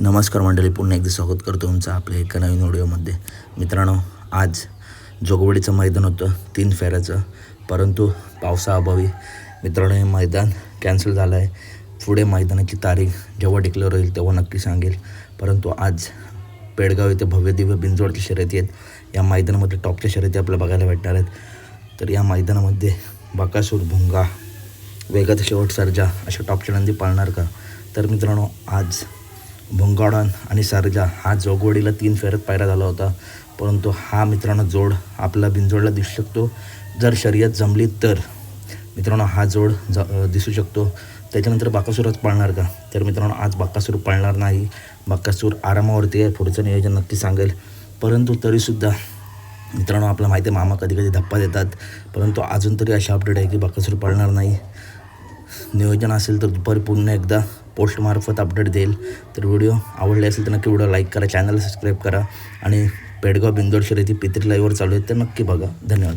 नमस्कार मंडळी पुन्हा एकदा स्वागत करतो तुमचं आपल्या एका नवीन व्हिडिओमध्ये. मित्रांनो आज जोगवडीचं मैदान होतं तीन फेऱ्याचं. परंतु पावसाअभावी मित्रांनो हे मैदान कॅन्सल झालं आहे पुढे मैदानाची तारीख जेव्हा डिक्लेअर होईल तेव्हा नक्की सांगेल. परंतु आज पेडगाव येथे भव्य दिव्य बिंजोडच्या शर्यती आहेत. या मैदानामध्ये टॉपच्या शर्यती आपल्याला बघायला भेटणार आहेत. तर या मैदानामध्ये बकासूर भुंगा वेगात शेवट सर्जा अशा टॉपच्या नंदी पाळणार का? तर मित्रांनो आज भुंगाडन आणि सर्जा हा जोगवडीला तीन फेरत पायरा झाला होता. परंतु हा मित्रांनो जोड आपला बिनजोडला दिसू शकतो. जर शर्यत जमली तर मित्रांनो हा जोड ज दिसू शकतो. त्याच्यानंतर बाकासूरच पाळणार का? तर मित्रांनो आज बाकासूर पाळणार नाही. बाकासूर आरामावरती आहे. पुढचं नियोजन नक्की सांगेल. परंतु तरीसुद्धा मित्रांनो आपल्याला माहिती आहे मामा कधी कधी धप्पा देतात. परंतु अजून तरी अशा अपडेट आहे की बाकासूर पाळणार नाही. नियोजन असेल तर दुपारी पुन्हा एकदा पोस्टमार्फत अपडेट देईल. तर व्हिडिओ आवडले असेल तर नक्की व्हिडिओ लाईक करा चॅनलला सबस्क्राईब करा. आणि पेडगाव बिंदोड ती पित्री लाईव्हवर चालू आहेत तर नक्की बघा. धन्यवाद.